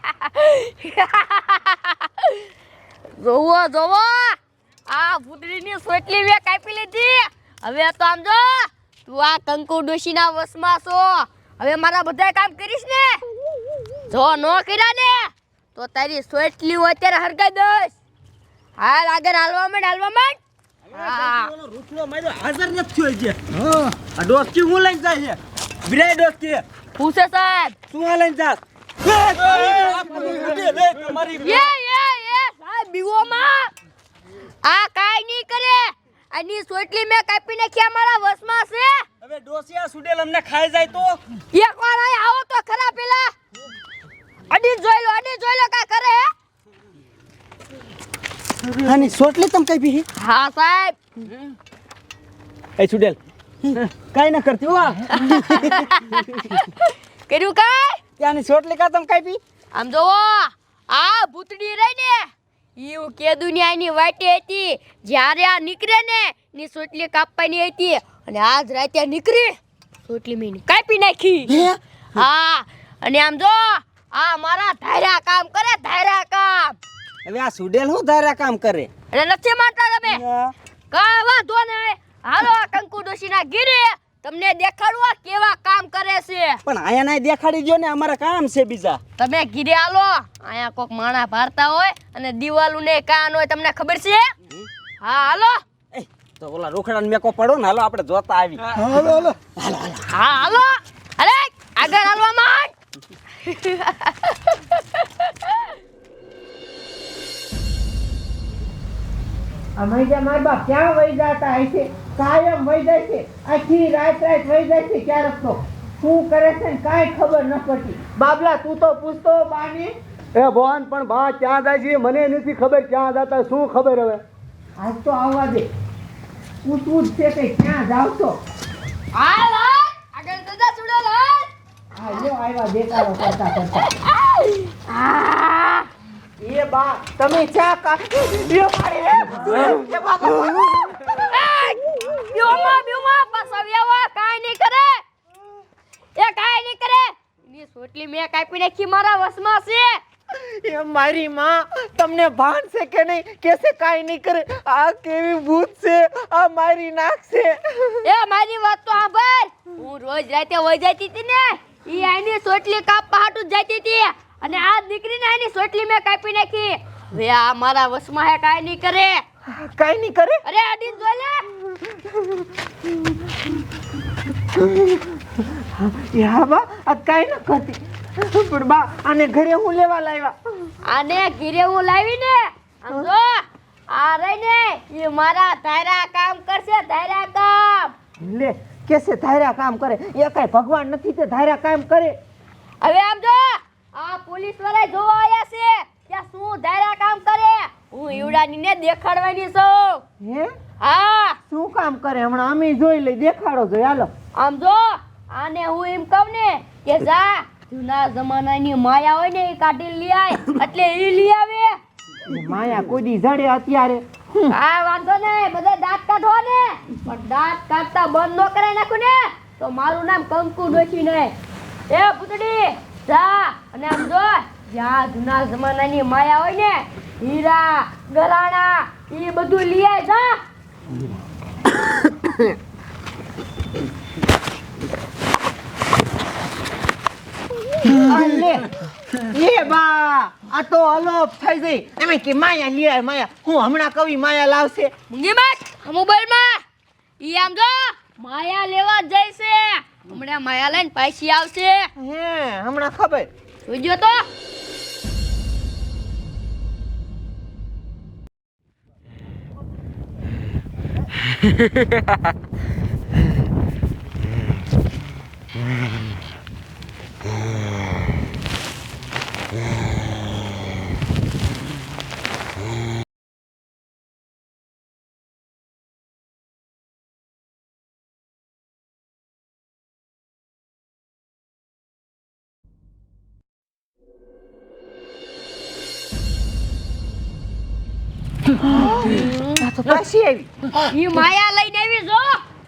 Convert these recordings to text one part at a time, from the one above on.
જોવો જોવો. આ ભૂતડીની સોટલી મેં કાપી લીધી. હવે તો આમ જો તું આ કંકુ ડોશીના વશમાં છો. હવે મારા બધા કામ કરીશ ને? જો નો કર્યા ને તો તારી સોટલી હોય અત્યારે હરગાઈ દઈશ. હાલ આગળ હાલવા માંડ હાલવા માંડ. હા. ઓલો રૂખડો માર્યો હાજર નથી થયો હજી. આ ડોસકી હું લઈને જાય છે? ડોસકી પૂછે સાહેબ. શું લઈને જાસ આ કાઈ નહીં કરે. આની સોટલી મેં કાપી નાખ્યા મારા વશમાં છે. હવે ડોસિયા સુડેલ અમને ખાઈ જાય તો? એક વાર આવો તો ખરા પેલા. અડી જોઈ લો અડી જોઈ લો કા કરે હે? આની સોટલી તમ કઈ બી હા સાહેબ. એ સુડેલ. કાઈ ના કરતી હો કર્યું કાઈ? ત્યાંની સોટલી કા તમ કાપી? આમ જોવો આ ભૂતડી રહી ને ઈ કે દુનિયાની વાટી હતી. જ્યારે આ નીકળે ને ની સોટલી કાપવાની હતી. અને આજ રાતે નીકળી સોટલી મેં કાપી નાખી. હા? અને આમ જો આ મારા ધાર્યા કામ કરે ધાર્યા કામ. હવે આ સુડેલ હું ધાર્યા કામ કરે? એટલે નથી માનતા તમે? કાવા વાંધો નહીં. હાલો આ કંકુ ડોશીના ગીરે તમને દેખાડવા કેવા કામ કરે છે? પણ આયા ના દેખાડી દો ને અમારા કામ છે બીજા. તમે ઘીરે આલો. અહીંયા કોક માણા ભારતા હોય અને દિવાલું ને કાન હોય તમને ખબર છે? હા હાલો. એ, તો ઓલા રોખડા મેકો પડો ને હાલો આપણે જોતા આવી. હાલો હાલો. હા હાલો. અરે આગળ હાલવા માંડ. અમે જે મારા બાપ ક્યાં વહી જતા છે. કાયમ વહી જાય છે. આખી રાત રાત વહી જાય છે ક્યારેક તો. શું કરે છે ને કાંઈ ખબર ન પડતી. બાબલા તું તો પૂછતો બાને. એ ભવાન પણ બા ક્યાં જાય છે મને નથી ખબર ક્યાં જતા શું ખબર હવે? આજ તો આવવા દે. પૂછવું જ છે કે ક્યાં જાવ છો? આ હાલ. આગળ દાદા સુડો હાલ. આ લ્યો આવ્યા દેખાડો કરતા કરતા. આ. એ બા તમે ચા કા લ્યો મારી હે એ બાબા બ્યોમાં બ્યોમાં આવો કાંઈ નહીં કરે. એ કાઈ નહીં કરે. ની સોટલી મે કાપી નાખી મારા વસમાં છે. એ મારી માં તમને ભાન છે કે નહીં? કેસે કાઈ નહીં કરે? આ કેવી ભૂત છે? આ મારી નાખશે એ મારી વાત તો સાંભળ. હું રોજ રાતે વઈ જતી હતી ને ઈ આની સોટલી કાપવા હાટુ જ જતી હતી. અને આ દીકરીને આની સોટલી મેં કાપી નાખી. વે આ મારા વસમાં હે કાઈ નહીં કરે. કાઈ નહીં કરે? અરે અડીન જોઈ લે. એ હા બા આ કાંઈ ન કરતી. પણ બા આને ઘરે હું લેવા લાવ્યા આને ઘીરે હું લાવી ને આમ જો આ રહી ને મારા ધારા કામ કરશે ધારા કામ. લે કેસે ધાર્યા કામ કરે? એ કાંઈ ભગવાન નથી તે ધાર્યા કામ કરે? હવે આમ જો આ પોલીસવાળા જોવા આવ્યા છે કે શું ધારા કામ કરે? હું ઈવડાની ને દેખાડવાની છું. હે? હા. શું કામ કરે? હમણાં અમે જોઈ લઈ દેખાડો જોઈ હાલો. આમ જો આને હું એમ કહું ને કે જા જૂના જમાનાની માયા હોય ને એ કાઢી લઈ આય એટલે એ લઈ આવે. માયા કોઈ જડે અત્યારે. હા વાંધો નહીં બધા દાંત કાઢો ને. પણ દાંત કાઢતા બંધ ન કરાવી નાખું ને. તો મારું નામ કંકુ ડોશી ને. એ પૂતડી જા. અને આમ જો જ્યાં જૂના જમાનાની માયા હોય ને હીરા ગરાણા એ બધું લઈ આય જા. આ લે બા આ તો અલોપ થઈ ગઈ. એમ કે માયા લે આય માયા. હું હમણાં કવિ માયા લાવશે. મુંગી મત મોબાઈલમાં. ઈ આમ જો માયા લેવા જ છે હમણાં માયા લઈને પાછી આવશે. હે હમણાં ખબર. જોજો તો? Yeah. તો પાછી આવી. ઈ માયા લઈને આવી જો.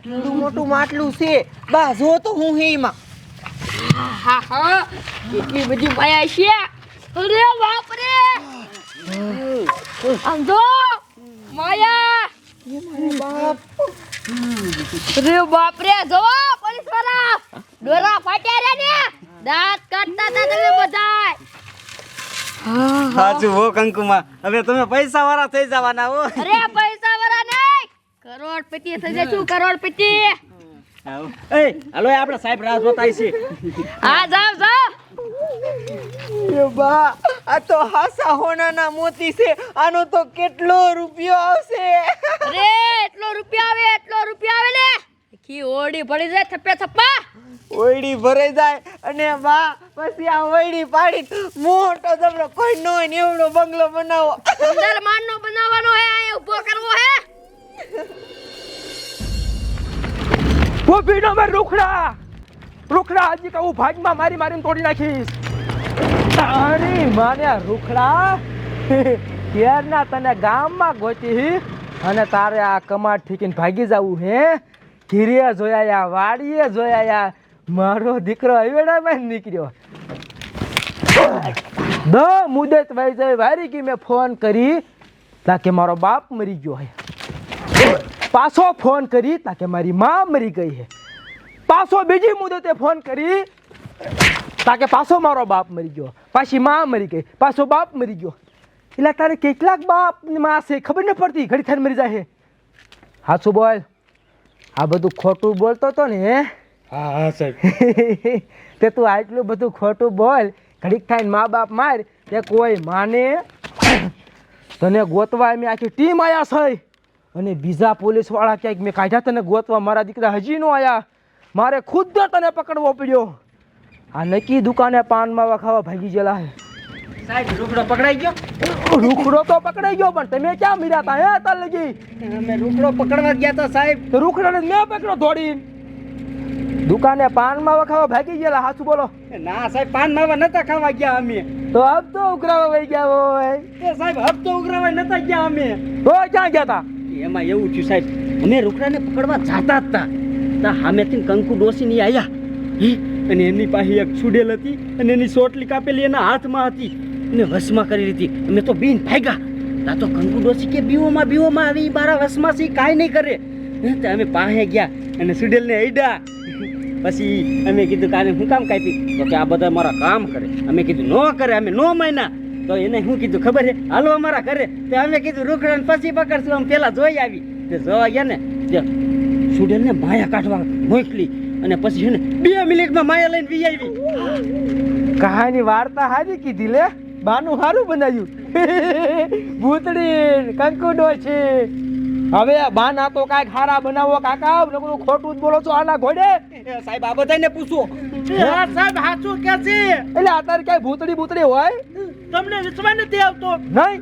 કેવડું મોટું માટલું છે. બા જો તો હું હે માં હા હા. એટલી બધી માયા છે. અરે બાપ રે આમ જો. માયા. અરે બાપ રે જો. પોલીસવાળા. ડોરા ફાટ્યા રે ને. દાંત કાઢતા હતા તમે બધાય. સાચું હો કંકુમાં. હવે તમે પૈસા વાળા થઈ જવાના હો. અરે પૈસા કરોડપતિ થઈ જશું કરોડપતિ? આવો. એ હાલો આપણે સાહેબ રાહ જોતા છે હા જાવ જાવ બા આ તો હાસા હોનાના મોતી છે. આનો તો કેટલો રૂપિયો આવશે? અરે એટલો રૂપિયા આવે એટલો રૂપિયા આવે ને આખી ઓડી ભરી જાય થપ્પે થપ્પા. ઓયડી ભરાઈ જાય. અને બા પછી આ ઓયડી પાડી મોટો તમને કોઈ નો ને એવડો બંગલો બનાવો. અંદર માનનો બનાવવાનો હે અહીંયા ઊભો કરવો હે. ઓ ભીડો મેં રૂખડા. રૂખડા આજે કે હું ભાગમાં મારી મારીને તોડી નાખીશ. તારી માને રૂખડા ક્યારના તને ગામમાં ગોતી અને તારે આ કમાડ ઠીકીને ભાગી જવું હે? ઘીરે જોયા વાડીએ જોયા મારો દીકરો અવેડામાં નીકળ્યો. દ મુદત ભાઈ સાહેબ હારી કે મેં ફોન કરી. તાકે મારો બાપ મરી ગયો હોય પાછો ફોન કરી તાકે મારી માં મરી ગઈ છે પાછો બીજી મુદતે ફોન કરી તાકે પાછો મારો બાપ મરી ગયો. પાછી માં મરી ગઈ. પાછો બાપ મરી ગયો. એટલે તારે કેટલાક બાપમાં છે ખબર ન પડતી. ઘડી થઈને મરી જાય છે હાચું બોલ. આ બધું ખોટું બોલતો હતો ને હે? હા હા સાહેબ. તે તું આટલું બધું ખોટું બોલ. ઘડીક થઈને મા બાપ માર. તે કોઈ માને. તને ગોતવા મેં આખી ટીમ આયા છે. અને બીજા પોલીસવાળા ક્યાંક મેં કાઢ્યા તને ગોતવા? મારા દીકરા હજી નો આવ્યા મારે ખુદ તને પકડવો પડ્યો. આ નક્કી દુકાને પાન માવા ખાવા ભાગી ગયેલા હે. સાહેબ રૂખડો પકડાઈ ગયો? રૂખડો તો પકડાઈ ગયો પણ તમે ક્યાં મીરા તા હે તાર લગી? અમે રૂખડો પકડવા ગયા તો સાહેબ. રૂખડાને મેં પકડ્યો દોડી દુકાને પાન માવા ખાવા ભાગી ગયેલા હાચું બોલો. ના સાહેબ પાન માવા નતા ખાવા ગયા અમે. તો અબ તો ઉઘરાવા વહી ગયા હોય. એ સાહેબ હપ્તો ઉઘરાવા નતા ગયા અમે. તો ક્યાં ગયા તા? એમાં એવું થયું સાહેબ, અમે રૂખડાને પકડવા જાતા હતા તા. સામેથી કંકુ ડોસીની હે? અને એની પાસે એક છુડેલ હતી અને એની સોટલી કાપેલી એના હાથમાં હતી. અને વસમાં કરી લીધી. અમે તો બીન ભાગ્યા. તા તો કંકુ ડોસી કે બીઓમાં બીઓમાં આવી બારા વસમાં સી કાંઈ નહીં કરે. તો અમે પાસે ગયા અને સુડેલને અડ્યા પછી અમે કીધું કાને હું કામ કાપી તો કે આ બધા મારા કામ કરે. અમે કીધું, ન કરે, અમે નો માન્યા. તો એને શું કીધું, ખબર છે? હાલો અમારા ઘરે. તો અમે કીધું, રૂખડાને પછી પકડશું. આમ પેલા જોઈ આવી. તે જોવા ગયા ને, તે સુડેલને માયા કાઢવા મોકલી અને પછી છે ને બે મિનિટમાં માયા લઈને બી આવી. કહાની વાર્તા હારી કીધી લે. બાનું હારું બનાવ્યું. ભૂતડી, કંકુડો છે. હવે બાના તો કાંઈક હારા બનાવો કાકા ખોટું જ બોલો છો આના ઘોડે. સાહેબ આ બધાને પૂછો. સાહેબ સાચું કે છે? એટલે અત્યારે ક્યાંય ભૂતડી ભૂતડી હોય? તમને વિશ્વાસ નથી આવતો? નહીં?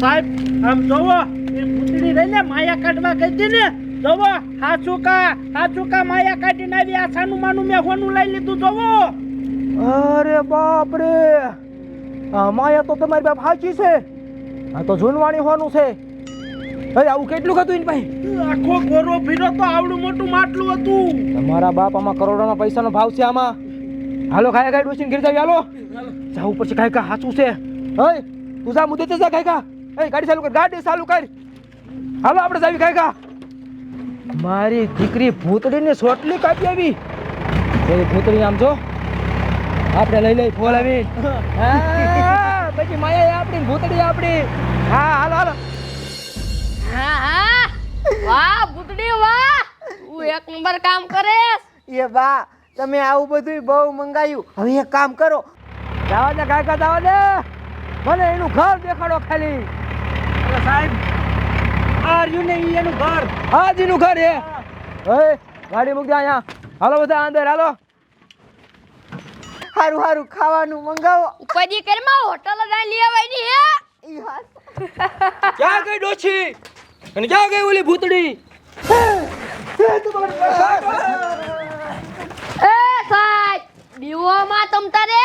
સાહેબ આમ જોવો એ ભૂતડી રહીને માયા કાઢવા કહી હતી ને? જોવો સાચું કા સાચું કા માયા કાઢીને આવી આ સાનું માનું મેં હોનું લઈ લીધું જોવો. અરે બાપ રે માયા તો તમારી બાપ સાચી છે. આ તો જૂનવાણી હોનું છે. અરે આવું કેટલું હતું એની પાસે? આખો ગોરો ભીરો તો આવડું મોટું માટલું હતું. તમારા બાપ આમાં કરોડોના પૈસાનો ભાવ છે આમાં. હાલો ખાયા ખાય ડોસીને ઘેર જાવી હાલો. જવું પડશે કાંઈ કા સાચું છે. હે તું જા મુદે જા કાંઈ કા એ ગાડી ચાલુ કર ગાડી ચાલુ કર. હાલો આપણે જાવી કાંઈ કા મારી દીકરી ભૂતડીને સોટલી કાપી આવી. એ ભૂતડી આમ જો. આપણે લઈ લઈ ફોલ આવી. હા, પછી માયા આપણી ભૂતડી આપણી. હા હાલો હાલો. વાહ ભૂતડી વાહ! તું એક નંબર કામ કરે એ બા તમે આવું બધું બહુ મંગાયું. હવે એક કામ કરો. જાવા દે કાકા જાવા દે. મને એનું ઘર દેખાડો ખાલી. સાહેબ આ ને એનું ઘર? હાજીનું ઘર હે ઓય ગાડી મૂક દે અહીંયા. હાલો બધા અંદર હાલો. હારું સારું ખાવાનું મંગાવો. ઉપરથી કરમાં હોટલ લઈ આવવાની હે. ક્યાં ગઈ ડોછી અને ક્યાં ગઈ ઓલી ભૂતડી? એ સાહેબ દીવામાં તમ તારે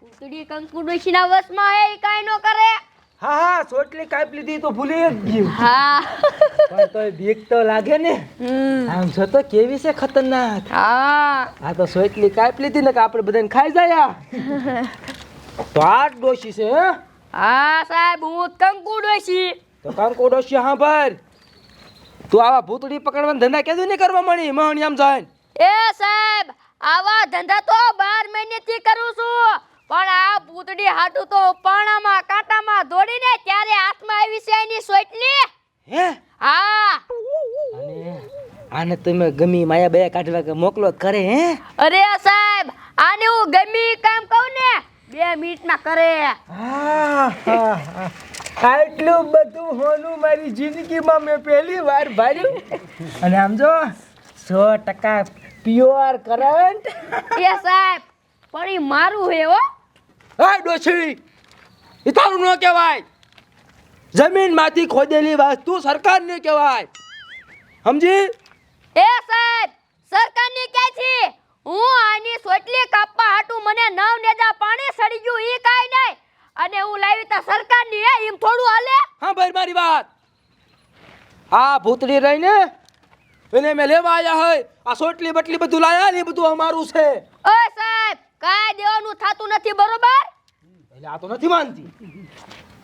ભૂતડી કંકુ ડોશીના વશમાં હે કાંઈ નો કરે? હા હા સોટલી કાપ લીધી તો ભૂલી જ ગયું. હા. પણ તોય બીક તો લાગે ને. આમ છો તો કેવી છે ખતરનાક? હા. આ તો સોટલી કાપ લીધી ને કે આપણે બધાને ખાઈ જાય તો આ ડોશી છે હે? હા સાહેબ હું કંકુ ડોશી. તો કાંકો ડોશી હા ભાઈ. તું આવા ભૂતડી પકડવાના ધંધા કેદું નહીં કરવા મળી? મણ આમ જાય એ સાહેબ આવા ધંધા તો બાર મહિનેથી કરું છું. પણ આ ભૂતડી હાટું તો પાણામાં કાંટામાં દોડીને ત્યારે હાથમાં આવી છે એની સોટલી હે? હા. અને આને તમે ગમી માયા બે કાઢવા કે મોકલો કરે હે? અરે સાહેબ આને હું ગમી કામ કહું ને બે મિનિટમાં કરે. આટલું બધું હોનું મારી જિંદગીમાં મેં પહેલી વાર ભર્યું. અને આમ જો સો ટકા પ્યોર કરંટ એ સાહેબ પણ એ મારું હે હો. હા ડોશી એ તારું ન કહેવાય. જમીનમાંથી ખોદેલી વસ્તુ સરકારને કહેવાય. સમજી? એ સાહેબ સરકારને ક્યાં છે? હું આની સોટલી કાપવા હાટું મને નવ નેજા પાણી સડી ગયું એ કાઈ નહીં. અને હું લાવી તા સરકારની હે? એમ થોડું હાલે? હા ભાઈ મારી વાત. આ ભૂતડી રહીને એને મેં લેવા આવ્યા હોય આ સોટલી બટલી બધું લાયા ને એ બધું અમારું છે. ઓ સાહેબ કાંઈ દેવાનું થાતું નથી બરોબર? એટલે આ તો નથી માનતી.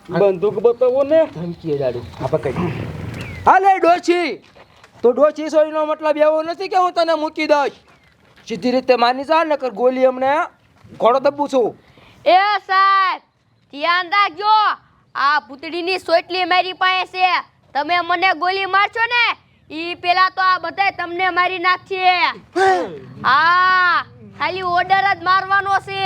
બંદૂક બતાવો ને. ધમકી દાડું. આ પકડ. હાલે ડોછી તો ડોછી સોયનો મતલબ એવો નથી કે હું તને મૂકી દઈશ. સીધી રીતે માની જા નકર ગોલી અમને ઘોડો દબ્બું છું. એ સાહેબ ધ્યાન રાખજો. આ પૂતળીની સોટલી મારી પાસે છે. તમે મને ગોલી મારશો ને ઈ પેલા તો આ બધાય તમને મારી નાખશે. હા ખાલી ઓર્ડર જ મારવાનો છે.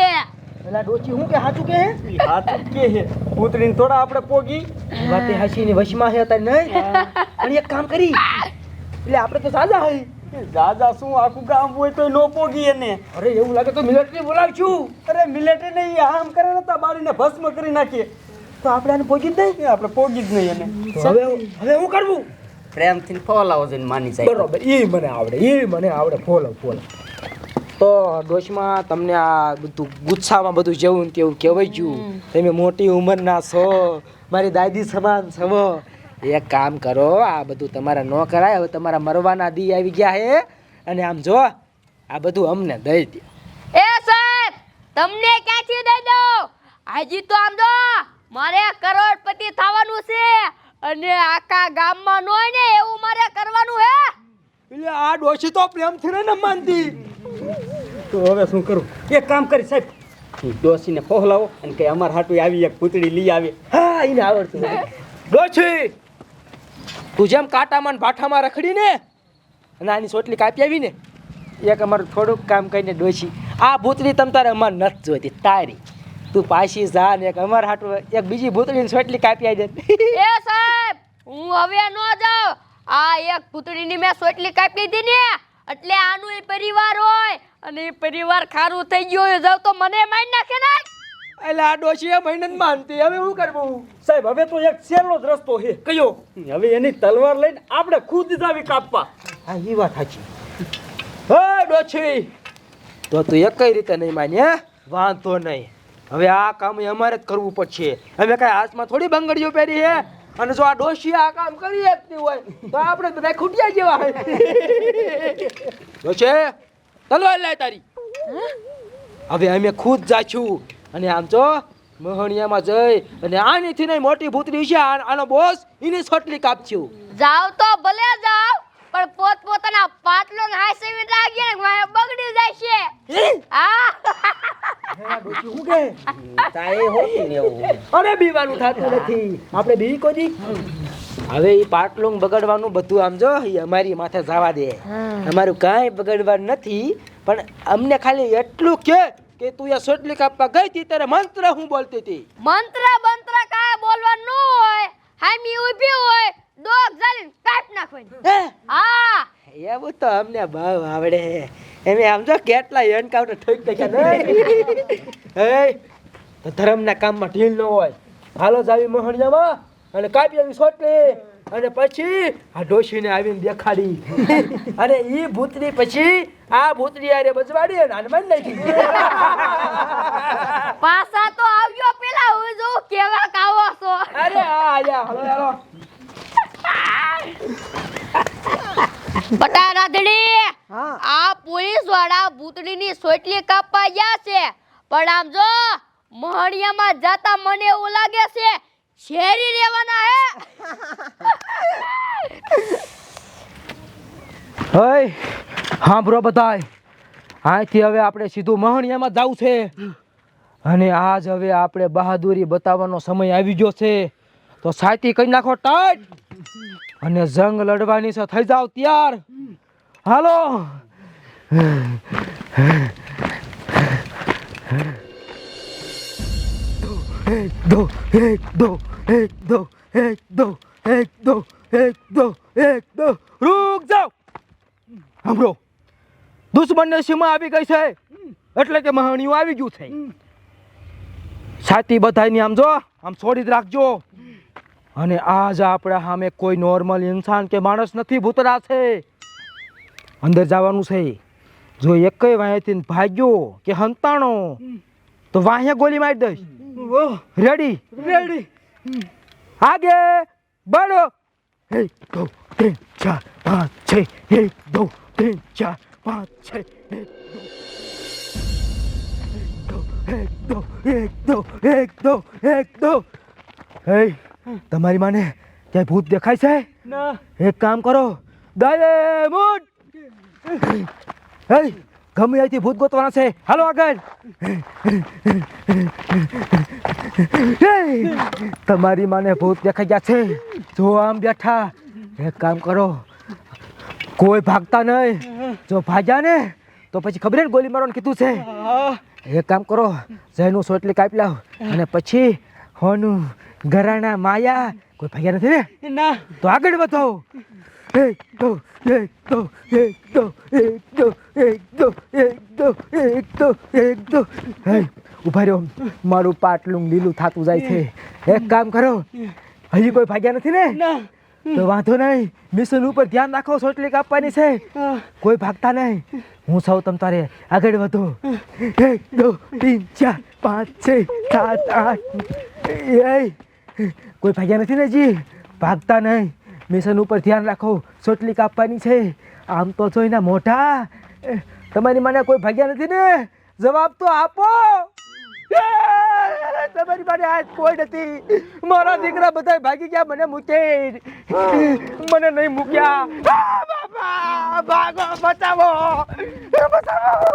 પેલા ડોચી હું કે હાચું કે હે હાચું કે હે પૂતળીને થોડા આપણે પોગી. વાતે હસીની વશમાં હે તાર નહીં? પણ એક કામ કરી. એટલે આપણે તો સાજા હોય દાદા શું આખું ગામ હોય તો નો પોગી એને? અરે એવું લાગે તો મિલિટરી બોલાવશું. અરે મિલિટરી ને ઈ આમ કરે નતા બાળીને ભસ્મ કરી નાખીએ તો આપણે આને પોગી જ નહીં? આપણે પોગી જ નહીં એને. હવે હવે હું કરવું? પ્રેમથી ફોલાવો જોઈને માની જાય. બરોબર એ મને આવડે એ મને આવડે. Follow follow. તો ડોશમાં તમને આ બધું ગુસ્સામાં બધું જેવું ને તેવું કહેવાય ગયું. તમે મોટી ઉંમરના છો મારી દાદી સમાન છો. એક કામ કરો આ બધું તમારા ન કરાય હવે તમારા મરવાના દી આવી ગયા હે. અને આમ જો આ બધું અમને દઈ દે. એ સાહેબ તમને ક્યાંથી દઈ દો હજી તો આમ જો મારે કરોડપતિ થવાનું છે અને આખા ગામમાં નો ને એવું મારે કરવાનું હે. એટલે આ ડોશી તો પ્રેમથી ને માનતી. તો હવે શું કરું? એક કામ કરી સાહેબ. ડોસીને ફોહલાવો અને કે અમાર હાટુ આવી એક પૂતળી લઈ આવે. હા એને આવડતું ડોશી! તું જેમ કાંટામાં ભાઠામાં રખડીને અને આની સોટલી કાપી આવીને એક અમારું થોડુંક કામ કરીને ડોસી આ ભૂતળી તમ તારે અમાર નથી જોઈતી, તારી. તું પાછી જા ને એક અમાર હાટું એક બીજી ભૂતળીની સોટલી કાપી આવી દે. એ સાહેબ, હું હવે ન જાઉં. આ એક પૂતળીની મેં સોટલી કાપી દીધી ને, એટલે આનું એ પરિવાર હોય અને એ પરિવાર ખારું થઈ ગયું હોય જાવ તો મને મારી નાખે ને. એટલે આ ડોશી એ મહિને માનતી. હવે શું કરવું સાહેબ હવે તો એક છેલ્લો જ રસ્તો છે. કયો? હવે એની તલવાર લઈને આપણે ખુદ જાવી કાપવા. હા એ વાત સાચી હે ડોશી! તો તું એક કઈ રીતે નહીં માની હે? વાંધો નહીં. હવે આ કામ અમારે જ કરવું પડશે. હવે કાંઈ હાથમાં થોડી બંગડીઓ પહેરી હે? અને જો આ ડોશી આ કામ કરી શકતી હોય તો આપણે બધા ખૂટ્યા જેવા ડોશી તલવાર લાય તારી. હવે અમે ખુદ જાશું અને આમ જો મોહણિયામાં જઈ અને આનીથી નહીં મોટી ભૂતરી છે આનો બોસ એની છોટલી કાપશું જાવ તો ભલે જાવ પણ પોત પોતાના પાટલો ને સેવી રાખીએ ને મારે બગડી જાય છે આ શું કે? તાએ હોતી ને એવું. અરે બીવાનું થતું નથી. આપણે બી કોઈ હવે એ પાટલું બગડવાનું બધું આમ જો અમારી માથે જવા દે. અમારું કાંઈ બગડવાનું નથી પણ અમને ખાલી એટલું કે કે તું એ સોટલી કાપવા ગઈ હતી ત્યારે મંત્ર હું બોલતી હતી? મંત્ર મંત્ર કાય બોલવાનું ન હોય. હામી ઊભી હોય. ડોક જાલીને કાપ નાખવાની. હે? એવું તો અમને બહુ આવડે. એમ આમ જો કેટલા એન્કાઉન્ટર ઠોક ઠોક્યા નહીં હે? તો ધર્મના કામમાં ઢીલ ન હોય. હાલો જાવી મોહણિયામાં અને કાપી આવી સોટલી. અને પછી આ ડોશીને આવીને દેખાડી. અને ઈ ભૂતની પછી આ ભૂતની આરે બજવાડી અને હનુમાન નાખી પાછા તો આવ્યો પેલા હું જો કેવા કાવો છો. અરે આ આયા હલો હલો. બટા રાધડી આ પોલીસવાળા ભૂતડીની સોટલી કાપવા ગયા છે. પણ આમ જો મહણિયામાં જાતા મને એવું લાગે છે શહેરી રહેવાના હે? હય બ્રો બધાય. અહીંથી હવે આપણે સીધું મહણિયામાં જવું છે. અને આજ હવે આપણે બહાદુરી બતાવવાનો સમય આવી ગયો છે. તો સાયતી કરી નાખો ટાઈટ. અને જંગ લડવાની છે, થઈ જાવ તૈયાર. હાલો. દો એક દો એક દો એક દો એક દો એક દો એક દો રૂક જાઓ સાંભળો દુશ્મનને સીમા આવી ગઈ છે. એટલે કે મહાણીઓ આવી ગયું છે. છાતી બધાની આમ જો, આમ છોડી જ રાખજો. અને આજ આપણા સામે કોઈ નોર્મલ ઇન્સાન કે માણસ નથી ભૂતરા છે. અંદર જવાનું છે. જો એકય વાંહેથી ભાગ્યો કે હંતાણો, તો વાંહે ગોલી મારી દઈશ. રેડી. રેડી. આગે બળો. એક દો ત્રણ ચાર પાંચ છ એક દો ત્રણ ચાર પાંચ છ એક દો. એક દો એક દો એક દો હે તમારી માને ક્યાંય ભૂત દેખાય છે? ના. એક કામ કરો. દાયે મૂટ હે ગમે અહીંથી ભૂત ગોતવાના છે. હાલો આગળ. તમારી માને ભૂત દેખાઈ ગયા છે. જો આમ બેઠા એક કામ કરો. કોઈ ભાગતા નહીં. જો ભાગ્યા ને તો પછી ખબર ને ગોલી મારવાનું કીધું છે? એક કામ કરો જયનું સોટલી કાપી લાવ અને પછી હોનું ઘરાણા માયા કોઈ ભાગ્યા નથી ને? ના. તો આગળ વધો. એક દો એક દો એક દો એક દો એક દો એક દો એક દો એક હે ઊભા રહ્યો. મારું પાટલું લીલું થાતું જાય છે. એક કામ કરો. હજી કોઈ ભાગ્યા નથી ને? તો વાંધો નહીં. મિશન ઉપર ધ્યાન રાખો સોટલી કાપવાની છે. કોઈ ભાગતા નહીં. હું સૌ તમ તારે આગળ વધો. એક દો ત્રણ ચાર પાંચ છ સાત આઠ કોઈ ભાગ્યા નથી ને જી ભાગતા નહીં. મિશન ઉપર ધ્યાન રાખો ચોટલી કાપવાની છે. આમ તો જોઈને મોઢા એ, તમારી મને કોઈ ભાગ્યા નથી ને? જવાબ તો આપો. તમારી મારે આજ કોઈ નથી. મારા દીકરા બધા ભાગી ગયા મને મૂકે. મને નહીં મૂક્યા. ભાગો બચાવો. બચાવો.